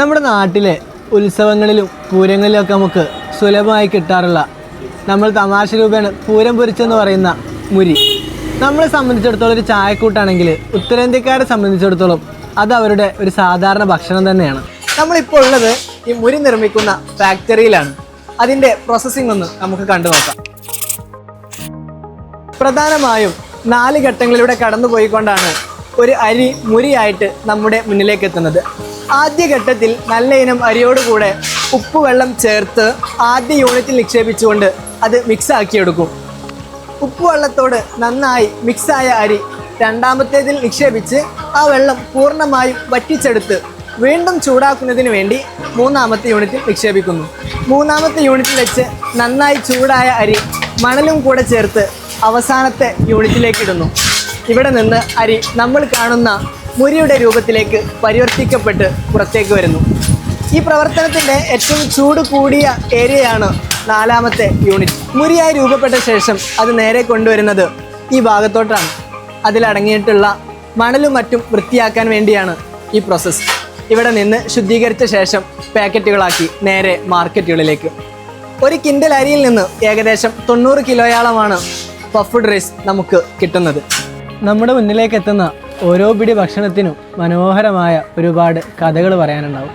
നമ്മുടെ നാട്ടിലെ ഉത്സവങ്ങളിലും പൂരങ്ങളിലും ഒക്കെ നമുക്ക് സുലഭമായി കിട്ടാറുള്ള നമ്മൾ തമാശ രൂപേണ പൂരം പൊരിച്ചെന്ന് പറയുന്ന മുരി. നമ്മളെ സംബന്ധിച്ചിടത്തോളം ഒരു ചായക്കൂട്ടാണെങ്കിൽ ഉത്തരേന്ത്യക്കാരെ സംബന്ധിച്ചിടത്തോളം അത് അവരുടെ ഒരു സാധാരണ ഭക്ഷണം തന്നെയാണ്. നമ്മളിപ്പോൾ ഉള്ളത് ഈ മുരി നിർമ്മിക്കുന്ന ഫാക്ടറിയിലാണ് അതിന്റെ പ്രോസസ്സിംഗ് ഒന്ന് നമുക്ക് കണ്ടു നോക്കാം. പ്രധാനമായും നാല് ഘട്ടങ്ങളിലൂടെ കടന്നു പോയിക്കൊണ്ടാണ് ഒരു അരി മുരിയായിട്ട് നമ്മുടെ മുന്നിലേക്ക് എത്തുന്നത്. ആദ്യ ഘട്ടത്തിൽ നല്ല ഇനം അരിയോടുകൂടെ ഉപ്പുവെള്ളം ചേർത്ത് ആദ്യ യൂണിറ്റിൽ നിക്ഷേപിച്ചുകൊണ്ട് അത് മിക്സ് ആക്കിയെടുക്കും. ഉപ്പുവെള്ളത്തോട് നന്നായി മിക്സായ അരി രണ്ടാമത്തേതിൽ നിക്ഷേപിച്ച് ആ വെള്ളം പൂർണമായും വറ്റിച്ചെടുത്ത് വീണ്ടും ചൂടാക്കുന്നതിന് വേണ്ടി മൂന്നാമത്തെ യൂണിറ്റിൽ നിക്ഷേപിക്കുന്നു. മൂന്നാമത്തെ യൂണിറ്റിൽ വെച്ച് നന്നായി ചൂടായ അരി മണലും കൂടെ ചേർത്ത് അവസാനത്തെ യൂണിറ്റിലേക്ക് ഇടുന്നു. ഇവിടെ നിന്ന് അരി നമ്മൾ കാണുന്ന മുരിയുടെ രൂപത്തിലേക്ക് പരിവർത്തിക്കപ്പെട്ട് പുറത്തേക്ക് വരുന്നു. ഈ പ്രവർത്തനത്തിന്റെ ഏറ്റവും ചൂട് കൂടിയ ഏരിയയാണ് നാലാമത്തെ യൂണിറ്റ്. മുരിയായി രൂപപ്പെട്ട ശേഷം അത് നേരെ കൊണ്ടുവരുന്നത് ഈ ഭാഗത്തോട്ടാണ്. അതിലടങ്ങിയിട്ടുള്ള മണലും മറ്റും വൃത്തിയാക്കാൻ വേണ്ടിയാണ് ഈ പ്രോസസ്സ് ഇവിടെ നിന്ന് ശുദ്ധീകരിച്ച ശേഷം പാക്കറ്റുകളാക്കി നേരെ മാർക്കറ്റുകളിലേക്ക്. ഒരു കിൻഡൽ അരിയിൽ നിന്ന് ഏകദേശം തൊണ്ണൂറ് കിലോയോളമാണ് പഫ്ഡ് റൈസ് നമുക്ക് കിട്ടുന്നത്. നമ്മുടെ മുന്നിലേക്ക് എത്തുന്ന ഓരോ പിടി ഭക്ഷണത്തിനും മനോഹരമായ ഒരുപാട് കഥകൾ പറയാനുണ്ടാവും.